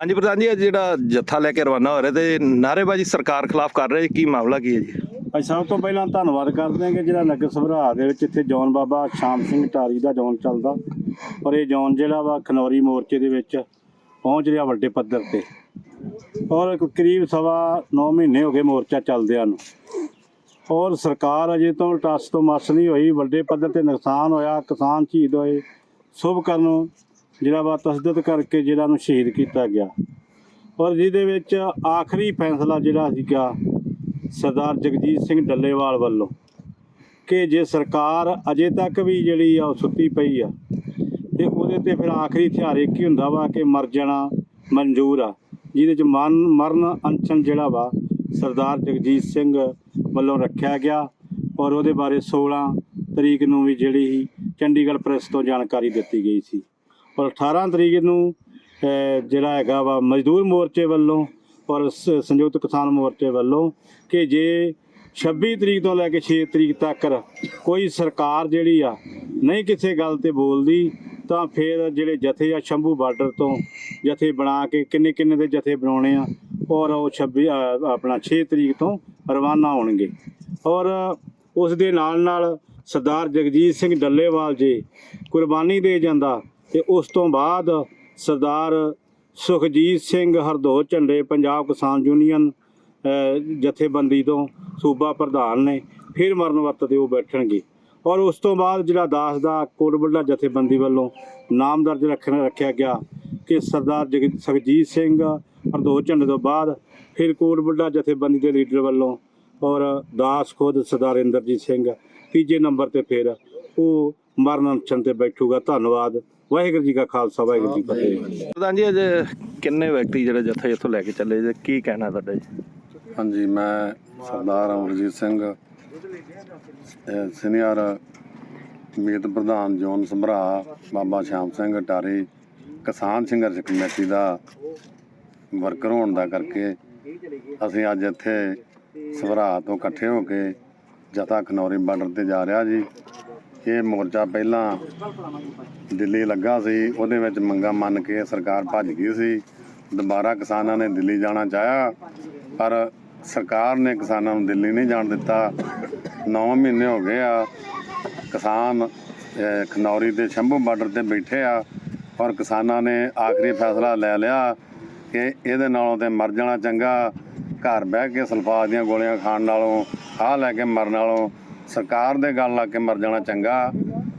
ਹਾਂਜੀ ਪ੍ਰਧਾਨ ਜੀ, ਅੱਜ ਜਿਹੜਾ ਜੱਥਾ ਲੈ ਕੇ ਰਵਾਨਾ ਹੋ ਰਿਹਾ ਤੇ ਨਾਅਰੇਬਾਜ਼ੀ ਸਰਕਾਰ ਖਿਲਾਫ ਕਰ ਰਹੇ, ਕੀ ਮਾਮਲਾ ਕੀ ਹੈ ਜੀ? ਅਸੀਂ ਸਭ ਤੋਂ ਪਹਿਲਾਂ ਧੰਨਵਾਦ ਕਰਦੇ ਹਾਂ ਕਿ ਜਿਹੜਾ ਨਗਰ ਸਭਰਾ ਦੇ ਵਿੱਚ ਇੱਥੇ ਜੌਨ ਬਾਬਾ ਸ਼ਾਮ ਸਿੰਘ ਟਾਰੀ ਦਾ ਜੌਨ ਚੱਲਦਾ ਔਰ ਇਹ ਜੌਨ ਜਿਹੜਾ ਵਾ ਖਨੌਰੀ ਮੋਰਚੇ ਦੇ ਵਿੱਚ ਪਹੁੰਚ ਰਿਹਾ ਵੱਡੇ ਪੱਧਰ ਤੇ ਔਰ ਕਰੀਬ ਸਵਾ 9 ਮਹੀਨੇ ਹੋ ਗਏ ਮੋਰਚਾ ਚੱਲਦਿਆਂ ਨੂੰ ਔਰ ਸਰਕਾਰ ਅਜੇ ਤੋਂ ਟਸ ਤੋਂ ਮਸ ਨਹੀਂ ਹੋਈ, ਵੱਡੇ ਪੱਧਰ ਤੇ ਨੁਕਸਾਨ ਹੋਇਆ, ਕਿਸਾਨ ਸ਼ਹੀਦ ਹੋਏ, ਸ਼ੁਭ ਕਰਨ ਜਿਹੜਾ ਵਾ ਤਸਦਦ ਕਰਕੇ ਜਿਹੜਾ ਨੂੰ ਸ਼ਹੀਦ ਕੀਤਾ ਗਿਆ। ਔਰ ਜਿਹਦੇ ਵਿੱਚ ਆਖਰੀ ਫੈਸਲਾ ਜਿਹੜਾ ਸੀਗਾ ਸਰਦਾਰ ਜਗਜੀਤ ਸਿੰਘ ਡੱਲੇਵਾਲ ਵੱਲੋਂ ਕਿ ਜੇ ਸਰਕਾਰ ਅਜੇ ਤੱਕ ਵੀ ਜਿਹੜੀ ਆ ਉਹ ਸੁੱਤੀ ਪਈ ਆ, ਤੇ ਉਹਦੇ ਤੇ ਫਿਰ ਆਖਰੀ ਹਥਿਆਰ ਇੱਕ ਹੀ ਹੁੰਦਾ ਵਾ ਕਿ ਮਰ ਜਾਣਾ ਮਨਜ਼ੂਰ ਆ, ਜਿਹਦੇ ਚ ਮਨ ਮਰਨ ਅਨਸ਼ਨ ਜਿਹੜਾ ਵਾ ਸਰਦਾਰ ਜਗਜੀਤ ਸਿੰਘ ਵੱਲੋਂ ਰੱਖਿਆ ਗਿਆ। ਔਰ ਉਹਦੇ ਬਾਰੇ 16 ਤਰੀਕ ਨੂੰ ਵੀ ਜਿਹੜੀ ਸੀ ਚੰਡੀਗੜ੍ਹ ਪ੍ਰੈਸ ਤੋਂ ਜਾਣਕਾਰੀ ਦਿੱਤੀ ਗਈ ਸੀ। ਔਰ 18 ਤਰੀਕ ਨੂੰ ਜਿਹੜਾ ਹੈਗਾ ਵਾ ਮਜ਼ਦੂਰ ਮੋਰਚੇ ਵੱਲੋਂ ਔਰ ਸੰਯੁਕਤ ਕਿਸਾਨ ਮੋਰਚੇ ਵੱਲੋਂ ਕਿ ਜੇ 26 ਤਰੀਕ ਤੋਂ ਲੈ ਕੇ 6 ਤਰੀਕ ਤੱਕ ਕੋਈ ਸਰਕਾਰ ਜਿਹੜੀ ਆ ਨਹੀਂ ਕਿਸੇ ਗੱਲ ਤੇ ਬੋਲਦੀ, ਤਾਂ ਫਿਰ ਜਿਹੜੇ ਜਥੇ ਆ ਸ਼ੰਭੂ ਬਾਰਡਰ ਤੋਂ ਜਥੇ ਬਣਾ ਕੇ ਕਿੰਨੇ ਕਿੰਨੇ ਦੇ ਜਥੇ ਬਣਾਉਣੇ ਆ, ਔਰ ਉਹ 26 ਆਪਣਾ 6 ਤਰੀਕ ਤੋਂ ਰਵਾਨਾ ਹੋਣਗੇ। ਔਰ ਉਸ ਦੇ ਨਾਲ ਨਾਲ ਸਰਦਾਰ ਜਗਜੀਤ ਸਿੰਘ ਡੱਲੇਵਾਲ ਜੀ ਕੁਰਬਾਨੀ ਦੇ ਜਾਂਦਾ ਤੇ ਉਸ ਤੋਂ ਬਾਅਦ ਸਰਦਾਰ ਸੁਖਜੀਤ ਸਿੰਘ ਹਰਦੋ ਝੰਡੇ ਪੰਜਾਬ ਕਿਸਾਨ ਯੂਨੀਅਨ ਜਥੇਬੰਦੀ ਤੋਂ ਸੂਬਾ ਪ੍ਰਧਾਨ ਨੇ, ਫਿਰ ਮਰਨ ਵਰਤ ਤੇ ਉਹ ਬੈਠਣਗੇ। ਔਰ ਉਸ ਤੋਂ ਬਾਅਦ ਜਿਹੜਾ ਦਾਸ ਦਾ ਕੋਟਬੱਡਾ ਜਥੇਬੰਦੀ ਵੱਲੋਂ ਨਾਮ ਦਰਜ ਰੱਖਣ, ਰੱਖਿਆ ਗਿਆ ਕਿ ਸਰਦਾਰ ਜਗ- ਸੁਖਜੀਤ ਸਿੰਘ ਹਰਦੋਰ ਝੰਡੇ ਤੋਂ ਬਾਅਦ ਫਿਰ ਕੋਟਬੱਡਾ ਜਥੇਬੰਦੀ ਦੇ ਲੀਡਰ ਵੱਲੋਂ ਔਰ ਦਾਸ ਖੁਦ ਸਰਦਾਰ ਇੰਦਰਜੀਤ ਸਿੰਘ ਤੀਜੇ ਨੰਬਰ ਤੇ ਫਿਰ ਉਹ ਮਰਨ ਅਨਸ਼ਨ ਤੇ ਬੈਠੂਗਾ। ਧੰਨਵਾਦ। ਵਾਹਿਗੁਰੂ ਜੀ ਕਾ ਖਾਲਸਾ ਵਾਹਿਗੁਰੂ ਜੀ ਕੀ ਫਤਿਹ। ਪ੍ਰਧਾਨ ਜੀ ਅੱਜ ਕਿੰਨੇ ਵਿਅਕਤੀ ਜਿਹੜੇ ਜੱਥਾ ਇੱਥੋਂ ਲੈ ਕੇ ਚੱਲੇ? ਜੇ ਕੀ ਕਹਿਣਾ ਤੁਹਾਡਾ ਜੀ? ਹਾਂਜੀ ਮੈਂ ਸਰਦਾਰ ਅਮਰਜੀਤ ਸਿੰਘ ਅਹ ਸੀਨੀਅਰ ਮੀਤ ਪ੍ਰਧਾਨ ਜੋਨ ਸੰਭਰਾ ਬਾਬਾ ਸ਼ਾਮ ਸਿੰਘ ਟਾਰੀ ਕਿਸਾਨ ਸੰਘਰਸ਼ ਕਮੇਟੀ ਦਾ ਵਰਕਰ ਹੋਣ ਦਾ ਕਰਕੇ ਅਸੀਂ ਅੱਜ ਇੱਥੇ ਸਭਰਾ ਤੋਂ ਇਕੱਠੇ ਹੋ ਕੇ ਜਥਾ ਖਨੌਰੀ ਬਾਰਡਰ ਤੇ ਜਾ ਰਿਹਾ ਜੀ। ਇਹ ਮੋਰਚਾ ਪਹਿਲਾਂ ਦਿੱਲੀ ਲੱਗਾ ਸੀ, ਉਹਦੇ ਵਿੱਚ ਮੰਗਾ ਮੰਨ ਕੇ ਸਰਕਾਰ ਭੱਜ ਗਈ ਸੀ। ਦੁਬਾਰਾ ਕਿਸਾਨਾਂ ਨੇ ਦਿੱਲੀ ਜਾਣਾ ਚਾਹਿਆ, ਪਰ ਸਰਕਾਰ ਨੇ ਕਿਸਾਨਾਂ ਨੂੰ ਦਿੱਲੀ ਨਹੀਂ ਜਾਣ ਦਿੱਤਾ। 9 ਮਹੀਨੇ ਹੋ ਗਏ ਆ, ਕਿਸਾਨ ਖਨੌਰੀ ਦੇ ਸ਼ੰਭੂ ਬਾਰਡਰ ਤੇ ਬੈਠੇ ਆ, ਔਰ ਕਿਸਾਨਾਂ ਨੇ ਆਖਰੀ ਫੈਸਲਾ ਲੈ ਲਿਆ ਕਿ ਇਹਦੇ ਨਾਲੋਂ ਤੇ ਮਰ ਜਾਣਾ ਚੰਗਾ। ਘਰ ਬਹਿ ਕੇ ਸਲਫਾਤ ਦੀਆਂ ਗੋਲੀਆਂ ਖਾਣ ਨਾਲੋਂ, ਆਹ ਲੈ ਕੇ ਮਰਨ ਨਾਲੋਂ ਸਰਕਾਰ ਦੇ ਗੱਲ ਲਾ ਕੇ ਮਰ ਜਾਣਾ ਚੰਗਾ।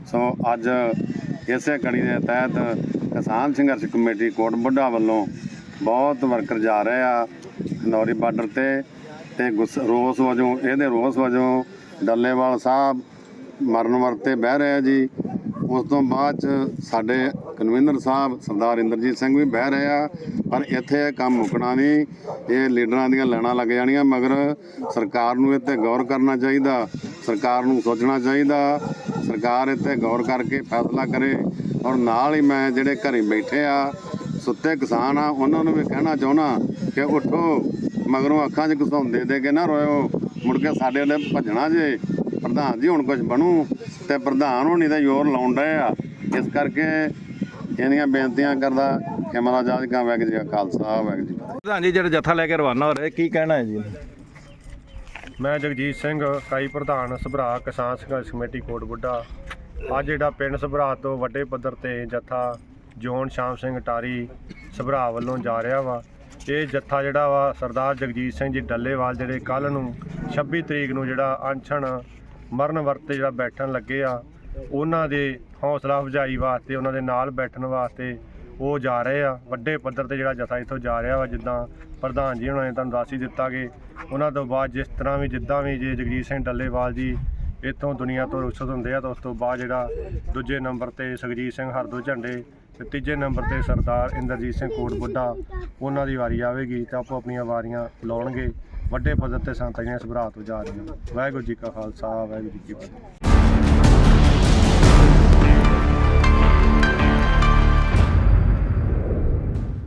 ਸੋ ਅੱਜ ਇਸੇ ਕੜੀ ਦੇ ਤਹਿਤ ਕਿਸਾਨ ਸੰਘਰਸ਼ ਕਮੇਟੀ ਕੋਟ ਬੁੱਢਾ ਵੱਲੋਂ ਬਹੁਤ ਵਰਕਰ ਜਾ ਰਹੇ ਆ ਖਨੌਰੀ ਬਾਰਡਰ ਤੇ ਤੇ ਗੁੱਸ- ਰੋਸ ਵਜੋਂ, ਇਹਦੇ ਰੋਸ ਵਜੋਂ ਡੱਲੇਵਾਲ ਸਾਹਿਬ ਮਰਨ ਵਰਤੇ ਬਹਿ ਰਹੇ ਜੀ। ਉਸ ਤੋਂ ਬਾਅਦ ਚ ਸਾਡੇ ਕਨਵੀਨਰ ਸਾਹਿਬ, ਸਰਦਾਰ ਇੰਦਰਜੀਤ ਸਿੰਘ ਵੀ ਬਹਿ ਰਹੇ ਆ, ਪਰ ਇੱਥੇ ਇਹ ਕੰਮ ਮੁੱਕਣਾ ਨਹੀਂ। ਇਹ ਲੀਡਰਾਂ ਦੀਆਂ ਲੈਣਾ ਲੱਗ ਜਾਣੀਆਂ, ਮਗਰ ਸਰਕਾਰ ਨੂੰ ਇੱਥੇ ਗੌਰ ਕਰਨਾ ਚਾਹੀਦਾ, ਸਰਕਾਰ ਨੂੰ ਸੋਚਣਾ ਚਾਹੀਦਾ, ਸਰਕਾਰ ਇੱਥੇ ਗੌਰ ਕਰਕੇ ਫੈਸਲਾ ਕਰੇ। ਔਰ ਨਾਲ ਹੀ ਮੈਂ ਜਿਹੜੇ ਘਰੇ ਬੈਠੇ ਆ, ਸੁੱਤੇ ਕਿਸਾਨ ਆ, ਉਹਨਾਂ ਨੂੰ ਵੀ ਕਹਿਣਾ ਚਾਹੁੰਦਾ ਕਿ ਉਠੋ, ਮਗਰੋਂ ਅੱਖਾਂ 'ਚ ਘਸੌਂਦੇ ਦੇ ਕੇ ਨਾ ਰੋਇਓ। ਮੁੜ ਕੇ ਸਾਡੇ ਵੱਲ ਭੱਜਣਾ ਜੇ, ਪ੍ਰਧਾਨ ਜੀ ਹੁਣ ਕੁਝ ਬਣੂ, ਤੇ ਪ੍ਰਧਾਨ ਹੋਣੀ ਤਾਂ ਜ਼ੋਰ ਲਾਉਣ ਡਏ ਆ। ਇਸ ਕਰਕੇ ਇਹਨੀਆਂ ਬੇਨਤੀਆਂ ਕਰਦਾ ਮਹਾਰਾਜ ਜਾਜ ਕਾ ਵੈਗ ਜੀ ਕਾ ਖਾਲਸਾ ਵੈਗ ਜੀ। ਪ੍ਰਧਾਨ ਜੀ ਜਿਹੜਾ ਜੱਥਾ ਲੈ ਕੇ ਰਵਾਨਾ ਹੋ ਰਿਹਾ ਕੀ ਕਹਿਣਾ ਹੈ ਜੀ ਮੈਂ ਜਗਜੀਤ ਸਿੰਘ ਇਕਾਈ ਪ੍ਰਧਾਨ ਸਭਰਾ ਕਿਸਾਨ ਸੰਘਰਸ਼ ਕਮੇਟੀ ਕੋਟ ਬੁੱਢਾ ਅੱਜ ਜਿਹੜਾ ਪਿੰਡ ਸਭਰਾ ਤੋਂ ਵੱਡੇ ਪੱਧਰ ਤੇ ਜੱਥਾ ਜੋਨ ਸ਼ਾਮ ਸਿੰਘ ਟਾਰੀ ਸਭਰਾ ਵੱਲੋਂ ਜਾ ਰਿਹਾ ਵਾ ਇਹ ਜੱਥਾ ਜਿਹੜਾ ਵਾ ਸਰਦਾਰ ਜਗਜੀਤ ਸਿੰਘ ਜੀ ਡੱਲੇਵਾਲ ਜਿਹੜੇ ਕੱਲ ਨੂੰ 26 ਤਰੀਕ ਨੂੰ ਜਿਹੜਾ ਅਨਸ਼ਨ ਮਰਨ ਵਰਤ ਤੇ ਜਿਹੜਾ ਬੈਠਣ ਲੱਗੇ ਆ ਉਹਨਾਂ ਦੇ ਹੌਸਲਾ ਅਫਜਾਈ ਵਾਸਤੇ, ਉਹਨਾਂ ਦੇ ਨਾਲ ਬੈਠਣ ਵਾਸਤੇ ਉਹ ਜਾ ਰਹੇ ਆ। ਵੱਡੇ ਪੱਧਰ ਤੇ ਜਿਹੜਾ ਜਥਾ ਇੱਥੋਂ ਜਾ ਰਿਹਾ ਵਾ, ਜਿੱਦਾਂ ਪ੍ਰਧਾਨ ਜੀ ਉਹਨਾਂ ਨੇ ਤੁਹਾਨੂੰ ਦੱਸ ਹੀ ਦਿੱਤਾ ਕਿ ਉਹਨਾਂ ਤੋਂ ਬਾਅਦ ਜਿਸ ਤਰ੍ਹਾਂ ਵੀ, ਜਿੱਦਾਂ ਵੀ ਜੇ ਜਗਜੀਤ ਸਿੰਘ ਡੱਲੇਵਾਲ ਜੀ ਇੱਥੋਂ ਦੁਨੀਆ ਤੋਂ ਰੁਖਸਤ ਹੁੰਦੇ ਆ, ਤਾਂ ਉਸ ਤੋਂ ਬਾਅਦ ਜਿਹੜਾ ਦੂਜੇ ਨੰਬਰ ਤੇ ਸੁਖਜੀਤ ਸਿੰਘ ਹਰਦੋ ਝੰਡੇ ਤੇ ਤੀਜੇ ਨੰਬਰ ਤੇ ਸਰਦਾਰ ਇੰਦਰਜੀਤ ਸਿੰਘ ਕੋਟ ਬੁੱਢਾ ਉਹਨਾਂ ਦੀ ਵਾਰੀ ਆਵੇਗੀ ਤਾਂ ਆਪੋ ਆਪਣੀਆਂ ਵਾਰੀਆਂ ਲਾਉਣਗੇ। ਵੱਡੇ ਪੱਧਰ ਤੇ ਸੰਤਾਂ ਜਿਹੜੀਆਂ ਸਭਰਾ ਤੋਂ ਜਾ ਰਹੀਆਂ। ਵਾਹਿਗੁਰੂ ਜੀ ਕਾ ਖਾਲਸਾ, ਵਾਹਿਗੁਰੂ ਜੀ ਕੀ ਫਤਿਹ।